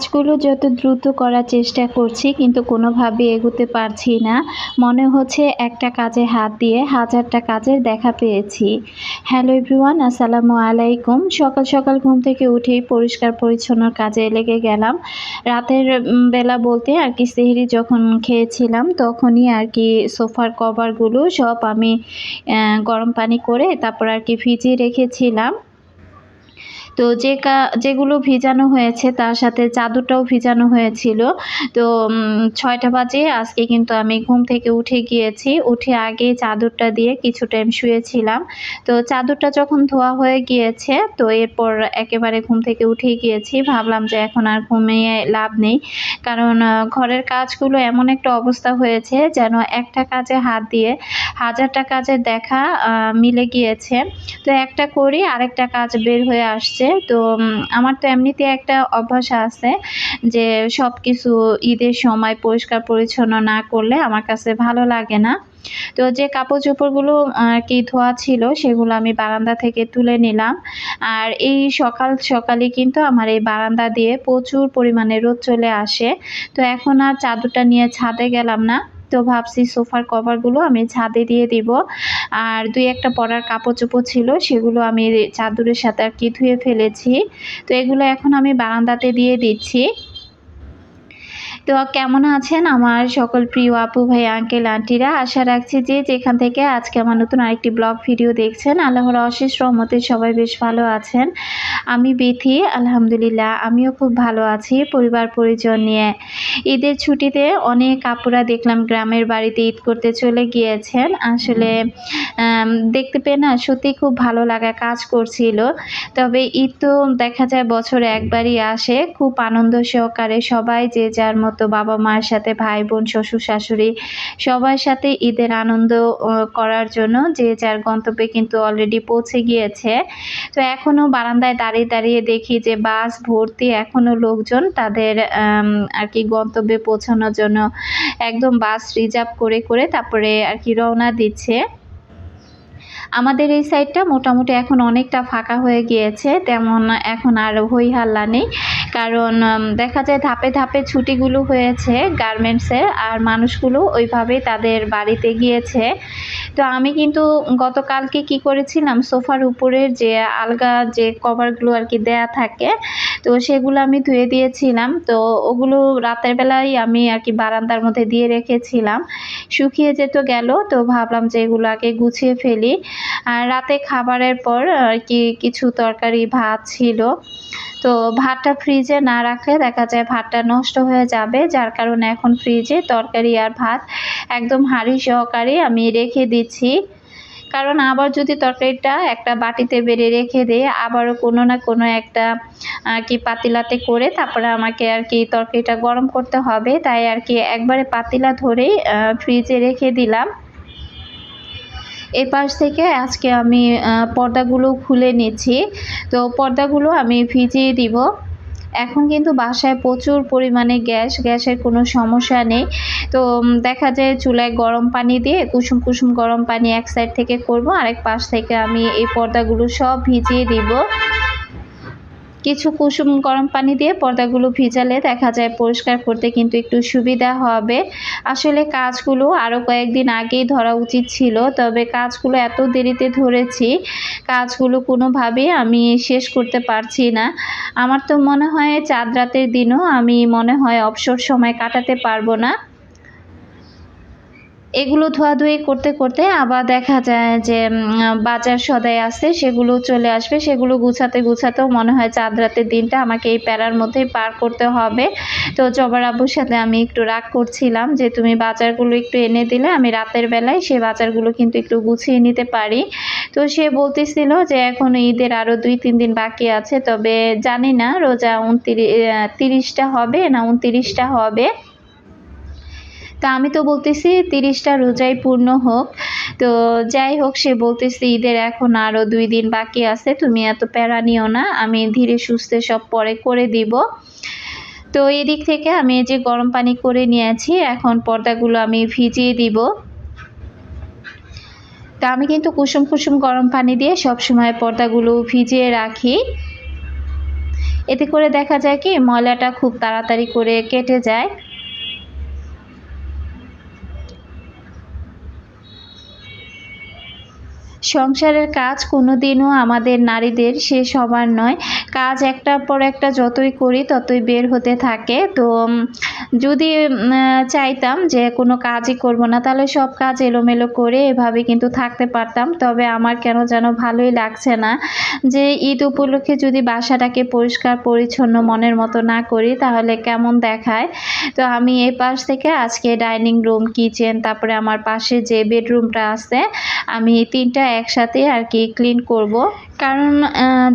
কাজগুলো যত দ্রুত করার চেষ্টা করছি, কিন্তু কোনোভাবে এগোতে পারছি না। মনে হচ্ছে একটা কাজে হাত দিয়ে হাজারটা কাজের দেখা পেয়েছি। হ্যালো এভরিওয়ান, আসসালামু আলাইকুম। সকাল সকাল ঘুম থেকে উঠেই পরিষ্কার পরিচ্ছন্ন কাজে লেগে গেলাম। রাতের বেলা বলতে আর কি সেহরি যখন খেয়েছিলাম, তখনই আর কি সোফার কভারগুলো সব আমি গরম পানি করে তারপর আর কি ভিজিয়ে রেখেছিলাম। তো যে যেগুলো ভিজানো হয়েছে, তার সাথে চাদরটাও ভিজানো হয়েছিল। তো ছয়টা বাজে, আজকে কিন্তু আমি ঘুম থেকে উঠে গিয়েছি। উঠে আগে চাদরটা দিয়ে কিছু টাইম শুয়েছিলাম। তো চাদরটা যখন ধোয়া হয়ে গিয়েছে, তো এরপর একেবারে ঘুম থেকে উঠে গিয়েছি। ভাবলাম যে এখন আর ঘুমিয়ে লাভ নেই। কারণ ঘরের কাজগুলো এমন একটা অবস্থা হয়েছে যেন একটা কাজে হাত দিয়ে হাজারটা কাজের দেখা মিলে গিয়েছে। তো একটা করি, আরেকটা কাজ বের হয়ে আসছে। তো আমার তো এমনিতে একটা অভ্যাস আছে যে সব কিছু ঈদের সময় পরিষ্কার পরিচ্ছন্ন না করলে আমার কাছে ভালো লাগে না। তো, যে কাপড় চোপড়গুলো আর কি ধোয়া ছিল সেগুলো আমি বারান্দা থেকে তুলে নিলাম। আর এই সকাল সকালে কিন্তু আমার এই বারান্দা দিয়ে প্রচুর পরিমাণে রোদ চলে আসে। তো এখন আর চাদরটা নিয়ে ছাদে গেলাম না। তো ভাবছি সোফার কভারগুলো আমি ছাদে দিয়ে দিব। আর দুই একটা পরার কাপড় চোপড় ছিল, সেগুলো আমি চাদরের সাথে আর কি ধুয়ে ফেলেছি। তো এগুলো এখন আমি বারান্দাতে দিয়ে দিচ্ছি। তো কেমন আছেন আমার সকল প্রিয় আপু ভাই আঙ্কেল আন্টিরা আশা রাখছি যে যেখান থেকে আজকে আমার নতুন আরেকটি ব্লগ ভিডিও দেখছেন, আল্লাহর অশেষ রহমতে সবাই বেশ ভালো আছেন। আমি বিথি, আলহামদুলিল্লাহ, আমিও খুব ভালো আছি পরিবার পরিজন নিয়ে। ঈদের ছুটিতে অনেক আপুরা দেখলাম গ্রামের বাড়িতে ঈদ করতে চলে গিয়েছেন। আসলে দেখতে পেয়ে না সত্যি খুব ভালো লাগা কাজ করছিল। তবে ঈদ তো দেখা যায় বছরে একবারই আসে। খুব আনন্দ সহকারে সবাই যে যার মতো বাবা মায়ের সাথে ভাই বোন, শ্বশুর, শাশুড়ি সবার সাথে ঈদের আনন্দ করার জন্য যে যার গন্তব্যে কিন্তু অলরেডি পৌঁছে গিয়েছে। তো এখনও বারান্দায় দাঁড়িয়ে দাঁড়িয়ে দেখি যে বাস ভর্তি এখনও লোকজন তাদের আর কি গন্তব্যে পৌঁছানোর জন্য একদম বাস রিজার্ভ করে করে তারপরে আর কি রওনা দিচ্ছে। আমাদের এই সাইডটা মোটামুটি এখন অনেকটা ফাঁকা হয়ে গিয়েছে, তেমন এখন আর হই হাল্লা নেই। কারণ দেখা যায় ধাপে ধাপে ছুটিগুলো হয়েছে গার্মেন্টসের আর মানুষগুলো ওইভাবেই তাদের বাড়িতে গিয়েছে। তো আমি কিন্তু গতকালকে কি করেছিলাম, সোফার উপরের যে আলগা যে কভারগুলো আর কি দেয়া থাকে, তো সেগুলো আমি ধুয়ে দিয়েছিলাম। তো ওগুলো রাতের বেলায় আমি আর কি বারান্দার মধ্যে দিয়ে রেখেছিলাম। শুকিয়ে যেত গেল, তো ভাবলাম যে এগুলো আগে গুছিয়ে ফেলি। আর রাতে খাবারের পর আর কি কিছু তরকারি, ভাত ছিল। তো ভাতটা ফ্রিজে না রাখলে দেখা যায় ভাতটা নষ্ট হয়ে যাবে, যার কারণে এখন ফ্রিজে তরকারি আর ভাত একদম হাঁড়ি সহকারে আমি রেখে দিচ্ছি। কারণ আবার যদি তরকারিটা একটা বাটিতে বেড়ে রেখে দেয়, আবারও কোনো না কোনো একটা কি পাতিলাতে করে তারপরে আমাকে আর কি তরকারিটা গরম করতে হবে। তাই আর কি একবারে পাতিলা ধরেই ফ্রিজে রেখে দিলাম। এই পাশ থেকে আজকে আমি পর্দাগুলো খুলে নিচ্ছি। তো পর্দাগুলো আমি ভিজিয়ে দিব। এখন কিন্তু বাসায় প্রচুর পরিমাণে গ্যাস, গ্যাসের কোনো সমস্যা নেই। তো দেখা যায় চুলায় গরম পানি দিয়ে কুসুম কুসুম গরম পানি এক সাইড থেকে করব, আরেক পাশ থেকে আমি এই পর্দাগুলো সব ভিজিয়ে দিব। কিছু কুসুম গরম পানি দিয়ে পর্দাগুলো ভিজালে দেখা যায় পরিষ্কার করতে কিন্তু একটু সুবিধা হবে। আসলে কাজগুলো আরও কয়েকদিন আগেই ধরা উচিত ছিল, তবে কাজগুলো এত দেরিতে ধরেছি, কাজগুলো কোনোভাবেই আমি শেষ করতে পারছি না। আমার তো মনে হয় চাঁদ রাতের দিনও আমি মনে হয় অবসর সময় কাটাতে পারব না। এগুলো ধোয়াধুয়ি করতে করতে আবার দেখা যায় যে বাজার সদাই আছে, সেগুলো চলে আসবে, সেগুলো গুছাতে গুছাতেও মনে হয় চাঁদ রাতের দিনটা আমাকে এই প্যারার মধ্যেই পার করতে হবে। তো জবার আব্বুর সাথে আমি একটু রাগ করছিলাম যে, তুমি বাজারগুলো একটু এনে দিলে, আমি রাতের বেলায় সে বাজারগুলো কিন্তু একটু গুছিয়ে নিতে পারি। তো সে বলতেছিল যে, এখন ঈদের আরও দুই, তিন দিন বাকি আছে, তবে জানি না, রোজা উনতিরিশ তিরিশটা হবে না উনতিরিশটা হবে। তা আমি তো বলতেছি তিরিশটা রোজাই পূর্ণ হোক। তো যাই হোক, সে বলতেছে ঈদের এখন আরও দুই দিন বাকি আছে, তুমি এত প্যারা নিও না, আমি ধীরে সুস্থে সব পরে করে দিব। তো এদিক থেকে আমি যে গরম পানি করে নিয়েছি, এখন পর্দাগুলো আমি ভিজিয়ে দিব। তা আমি কিন্তু কুসুম কুসুম গরম পানি দিয়ে সব সময় পর্দাগুলো ভিজিয়ে রাখি। এতে করে দেখা যায় কি ময়লাটা খুব তাড়াতাড়ি করে কেটে যায়। সংসারের কাজ কোনো দিনও আমাদের নারীদের শেষ হবার নয়। কাজ একটার পর একটা যতই করি, ততই বের হতে থাকে। তো যদি চাইতাম যে কোনো কাজই করব না, তাহলে সব কাজ এলোমেলো করে এভাবে কিন্তু থাকতে পারতাম। তবে আমার কেন যেন ভালোই লাগছে না যে, ঈদ উপলক্ষে যদি বাসাটাকে পরিষ্কার, পরিচ্ছন্ন মনের মতো না করি, তাহলে কেমন দেখায়? তো আমি এই পাশ থেকে আজকে ডাইনিং রুম, কিচেন, তারপরে আমার পাশে যে বেডরুমটা আছে, আমি তিনটা একসাথে আর কি ক্লিন করব। কারণ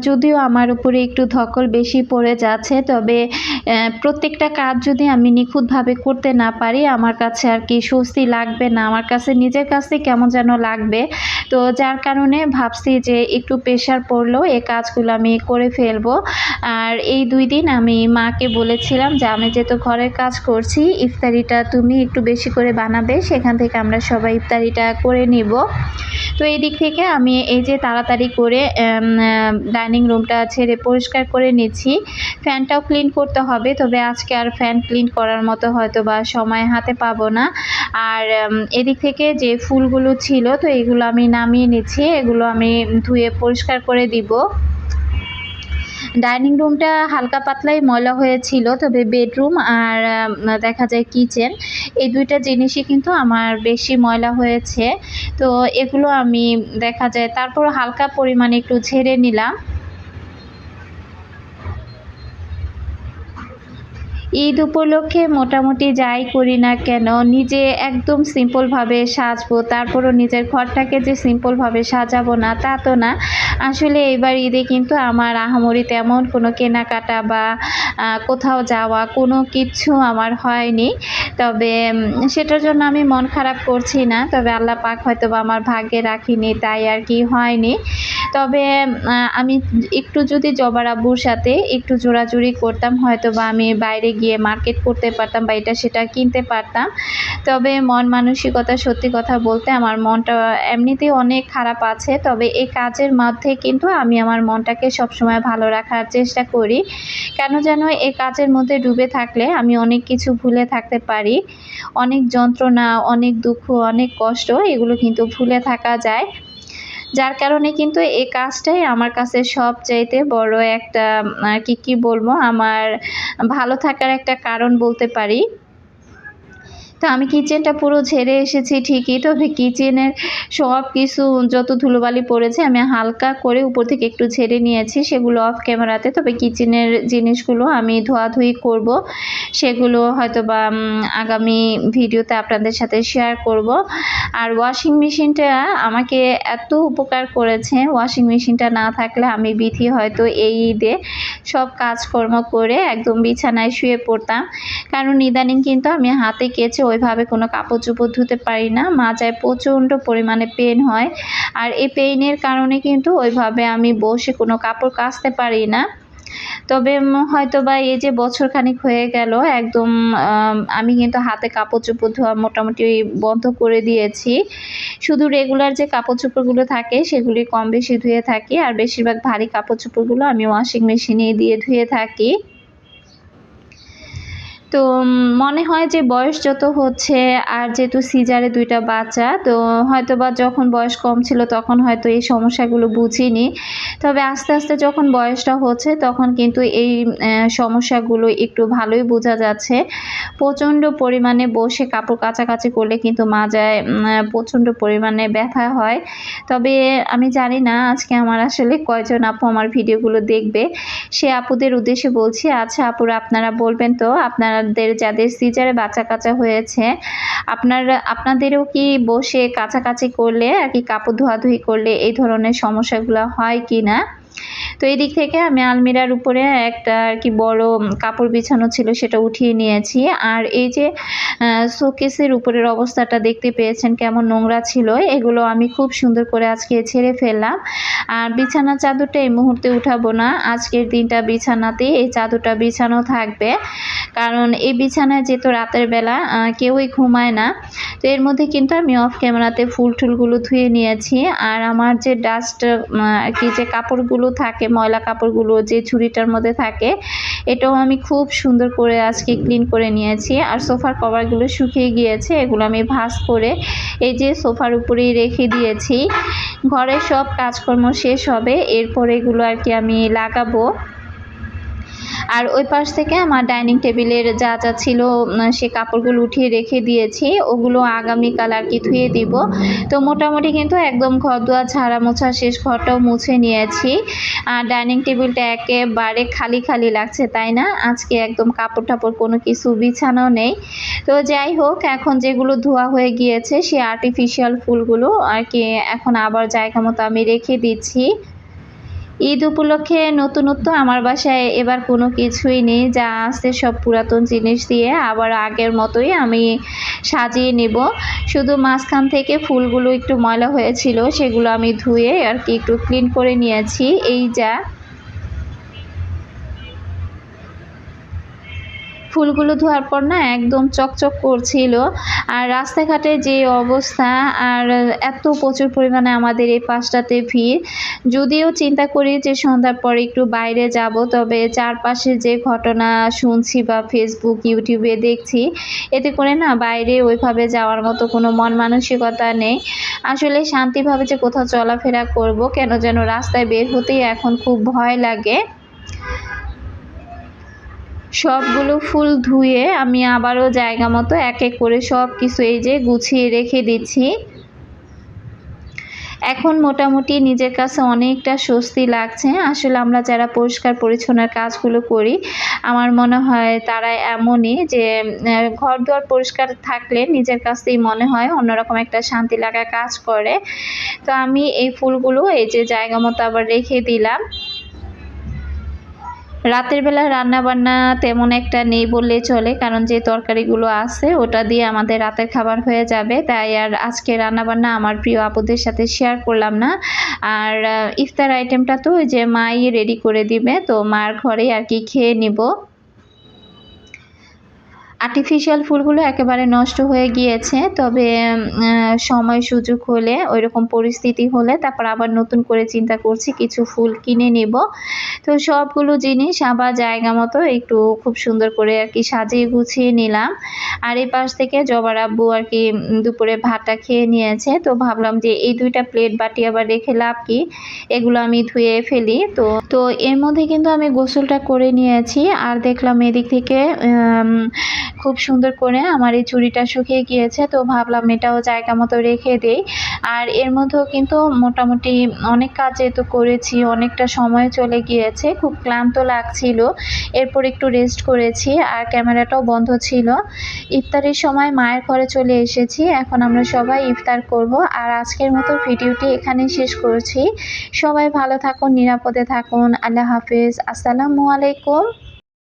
যদিও আমার উপরে একটু ধকল বেশি পড়ে যাচ্ছে, তবে প্রত্যেকটা কাজ যদি আমি নিখুঁতভাবে করতে না পারি, আমার কাছে আর কি স্বস্তি লাগবে না। আমার কাছে, নিজের কাছে কেমন যেন লাগবে। তো যার কারণে ভাবছি যে একটু প্রেশার পড়লেও এই কাজগুলো আমি করে ফেলব। আর এই দুই দিন আমি মাকে বলেছিলাম যে, আমি যেহেতু ঘরের কাজ করছি, ইফতারিটা তুমি একটু বেশি করে বানাবে, সেখান থেকে আমরা সবাই ইফতারিটা করে নিব। তো এই দিক থেকে আমি এই যে তাড়াতাড়ি করে ডাইনিং রুমটা ছেড়ে পরিষ্কার করে নিচ্ছি। ফ্যানটাও ক্লিন করতে হবে, তবে আজকে আর ফ্যান ক্লিন করার মতো হয়তো বা সময় হাতে পাবো না। আর এদিক থেকে যে ফুলগুলো ছিল, তো এগুলো আমি নামিয়ে নিচ্ছি, এগুলো আমি ধুয়ে পরিষ্কার করে দিব। ডাইনিং রুমটা হালকা পাতলাই ময়লা হয়েছিল, তবে বেডরুম আর দেখা যায় কিচেন। এই দুইটা জিনিসই কিন্তু আমার বেশি ময়লা হয়েছে। তো এগুলো আমি দেখা যায়, তারপর হালকা পরিমাণে একটু ঝেড়ে নিলাম। ঈদ উপলক্ষে মোটামুটি যাই করি না কেন, নিজে একদম সিম্পলভাবে সাজবো, তারপরও নিজের ঘরটাকে যে সিম্পলভাবে সাজাবো না, তা তো না। আসলে এবার ঈদে কিন্তু আমার আহামরি তেমন কোনো কেনাকাটা বা কোথাও যাওয়া কোনো কিছু আমার হয়নি। তবে সেটার জন্য আমি মন খারাপ করছি না। তবে আল্লাহ পাক হয়তো বা আমার ভাগ্যে রাখিনি, তাই আর কি হয়নি। তবে আমি একটু যদি জবার আব্বুর সাথে একটু জোড়াজুড়ি করতাম হয়তো বা আমি বাইরে গিয়ে মার্কেট করতে পারতাম বা এটা সেটা কিনতে পারতাম। তবে মন মানসিকতা, সত্যি কথা বলতে আমার মনটা এমনিতেই অনেক খারাপ আছে। তবে এই কাজের মধ্যে কিন্তু আমি আমার মনটাকে সবসময় ভালো রাখার চেষ্টা করি। কেন যেন এই কাজের মধ্যে ডুবে থাকলে আমি অনেক কিছু ভুলে থাকতে পারি। অনেক যন্ত্রণা, অনেক দুঃখ, অনেক কষ্ট, এগুলো কিন্তু ভুলে থাকা যায়। যার কারণে কিন্তু এই কাজটাই আমার কাছে সবচাইতে বড় একটা আর কি কি বলব? আমার ভালো থাকার একটা কারণ বলতে পারি। তো আমি কিচেনটা পুরো ঝেড়ে এসেছি, ঠিকই। তবে কিচেনের সব কিছু যত ধুলোবালি পড়েছে, আমি হালকা করে উপর থেকে একটু ঝেড়ে নিয়েছি, সেগুলো অফ ক্যামেরাতে তবে কিচেনের জিনিসগুলো আমি ধোয়াধুয়ি করব। সেগুলো হয়তো বা আগামী ভিডিওতে আপনাদের সাথে শেয়ার করব। আর ওয়াশিং মেশিনটা আমাকে এত উপকার করেছে ওয়াশিং মেশিনটা না থাকলে আমি বিধি হয়তো এই ঈদে সব কাজকর্ম করে একদম বিছানায় শুয়ে পড়তাম। কারণ ইদানিং কিন্তু আমি হাতে কেচে ওইভাবে কোনো কাপড় চোপড় ধুতে পারি না। মাজায় প্রচণ্ড পরিমাণে পেন হয়। আর এই পেইনের কারণে কিন্তু ওইভাবে আমি বসে কোনো কাপড় কাচতে পারি না। তবে হয়তো বা এই যে বছর খানিক হয়ে গেল, একদম, আমি কিন্তু হাতে কাপড় চোপড় ধোয়া মোটামুটি বন্ধ করে দিয়েছি। শুধু রেগুলার যে কাপড় চোপড়গুলো থাকে, সেগুলি কম বেশি ধুয়ে থাকি। আর বেশিরভাগ ভারী কাপড় চোপড়গুলো আমি ওয়াশিং মেশিনে দিয়ে ধুয়ে থাকি। তো মনে হয় যে বয়স যত হচ্ছে আর যেহেতু সিজারে দুইটা বাচ্চা, তো হয়তো বা যখন বয়স কম ছিল তখন হয়তো এই সমস্যাগুলো বুঝিনি। তবে আস্তে আস্তে যখন বয়সটা হচ্ছে তখন কিন্তু এই সমস্যাগুলো একটু ভালোই বোঝা যাচ্ছে। প্রচণ্ড পরিমাণে বসে কাপড় কাছাকাছি করলে কিন্তু মাজায় প্রচণ্ড পরিমাণে ব্যথা হয়। তবে আমি জানি না আজকে আমার আসলে কয়জন আপু আমার ভিডিওগুলো দেখবে। সে আপুদের উদ্দেশ্যে বলছি আচ্ছা আপুরা আপনারা বলবেন তো, আপনারা আপনাদের যাদের সিজারে বাচ্চা কাচা হয়েছে, আপনার, আপনাদেরও কি বসে কাছাকাছি করলে আর কি কাপড় ধোয়াধুয়ি করলে এই ধরনের সমস্যাগুলো হয় কি না তো এই দিক থেকে আমি আলমিরার উপরে একটা আর কি বড় কাপড় বিছানো ছিল সেটা উঠিয়ে নিয়েছি। আর এই যে শোকেসের উপরের অবস্থাটা দেখতে পেয়েছেন কেমন নোংরা ছিল, এগুলো আমি খুব সুন্দর করে আজকে ছেড়ে ফেললাম। আর বিছানা চাদরটা এই মুহূর্তে উঠাবো না। আজকের দিনটা বিছানাতে এই চাদরটা বিছানো থাকবে। কারণ এই বিছানায় যেহেতু রাতের বেলা কেউই ঘুমায় না। তো এর মধ্যে কিন্তু আমি অফ ক্যামেরাতে ফুল টুলগুলো ধুয়ে নিয়েছি। আর আমার যে ডাস্ট কি যে কাপড়গুলো থাকে, ময়লা কাপড়গুলো যে ঝুড়িটার মধ্যে থাকে, এটাও আমি খুব সুন্দর করে আজকে ক্লিন করে নিয়েছি। আর সোফার কভারগুলো শুকিয়ে গিয়েছে, এগুলো আমি ভাস করে এই যে সোফার উপরেই রেখে দিয়েছি। ঘরের সব কাজকর্ম শেষ হবে, এরপর এগুলো আর কি আমি লাগাবো। আর ওই পাশ থেকে আমার ডাইনিং টেবিলের যা যা ছিল সে কাপড়গুলো উঠিয়ে রেখে দিয়েছি। ওগুলো আগামীকাল আর কি ধুয়ে দিব। তো মোটামুটি কিন্তু একদম ঘর দুয়ার ঝাড়া মোছা শেষ ঘরটাও মুছে নিয়েছি। আর ডাইনিং টেবিলটা একেবারে খালি খালি লাগছে, তাই না? আজকে একদম কাপড় টাপড় কোনো কিছু বিছানো নেই। তো যাই হোক, এখন যেগুলো ধোয়া হয়ে গিয়েছে, সে আর্টিফিশিয়াল ফুলগুলো আর কি এখন আবার জায়গা মতো আমি রেখে দিচ্ছি। ঈদ উপলক্ষে নতুনত্ব আমার বাসায় এবার কোনো কিছুই নেই। যা আছে সব পুরাতন জিনিস দিয়ে আবার আগের মতোই আমি সাজিয়ে নেব। শুধু মাঝখান থেকে ফুলগুলো একটু ময়লা হয়েছিল, সেগুলো আমি ধুয়ে আর কি একটু ক্লিন করে নিয়েছি। এই যা ফুলগুলো ধোয়ার পর না একদম চকচক করছিল। আর রাস্তাঘাটে যে অবস্থা, আর এত প্রচুর পরিমাণে আমাদের এই পাশটাতে ভিড়। যদিও চিন্তা করি যে সন্ধ্যার পরে একটু বাইরে যাব, তবে চারপাশে যে ঘটনা শুনছি বা ফেসবুক ইউটিউবে দেখছি, এতে করে না বাইরে ওইভাবে যাওয়ার মতো কোনো মন মানসিকতা নেই। আসলে শান্তিভাবে যে কোথাও চলাফেরা করব, কেন যেন রাস্তায় বের হতেই এখন খুব ভয় লাগে। সবগুলো ফুল ধুয়ে আমি আবারও জায়গা মতো এক এক করে সব কিছু এই যে গুছিয়ে রেখে দিচ্ছি। এখন মোটামুটি নিজের কাছে অনেকটা স্বস্তি লাগছে। আসলে আমরা যারা পরিষ্কার পরিচ্ছন্নের কাজগুলো করি, আমার মনে হয় তারা এমনই যে ঘর দুয়ার পরিষ্কার থাকলে নিজের কাছেই মনে হয় অন্যরকম একটা শান্তি লাগা কাজ করে। তো আমি এই ফুলগুলো এই যে জায়গা মতো আবার রেখে দিলাম। রাতের বেলা রান্না বান্না তেমন একটা নেই বললে চলে, কারণ যে তরকারিগুলো আছে ওটা দিয়ে আমাদের রাতের খাবার হয়ে যাবে। তাই আর আজকে রান্নাবান্না আমার প্রিয় আপুদের সাথে শেয়ার করলাম না। আর ইফতার আইটেমটা তো ওই যে মাই রেডি করে দিবে, তো মার ঘরে আর কি খেয়ে নিব। আর্টিফিশিয়াল ফুলগুলো একেবারে নষ্ট হয়ে গিয়েছে, তবে সময় সুযোগ হলে, ওইরকম পরিস্থিতি হলে তারপর আবার নতুন করে চিন্তা করছি, কিছু ফুল কিনে নেব। তো সবগুলো জিনিস আবার জায়গা মতো একটু খুব সুন্দর করে আর কি সাজিয়ে গুছিয়ে নিলাম। আর এই পাশ থেকে জবার আব্বু আর কি দুপুরে ভাতটা খেয়ে নিয়েছে, তো ভাবলাম যে এই দুইটা প্লেট বাটি আবার রেখে লাভ কি? এগুলো আমি ধুয়ে ফেলি, তো তো এর মধ্যে কিন্তু আমি গোসলটা করে নিয়েছি। আর দেখলাম এদিক থেকে খুব সুন্দর করে আমার এই চুড়িটা শুকিয়ে গিয়েছে, তো ভাবলাম এটাও জায়গা মতো রেখে দেই। আর এর মধ্যেও কিন্তু মোটামুটি অনেক কাজ যেহেতু করেছি, অনেকটা সময় চলে গিয়েছে, খুব ক্লান্ত লাগছিল। এরপর একটু রেস্ট করেছি আর ক্যামেরাটাও বন্ধ ছিল। ইফতারের সময় মায়ের ঘরে চলে এসেছি, এখন আমরা সবাই ইফতার করব। আর আজকের মতো ভিডিওটি এখানেই শেষ করছি। সবাই ভালো থাকুন, নিরাপদে থাকুন, আল্লাহ হাফেজ। আসসালামু আলাইকুম।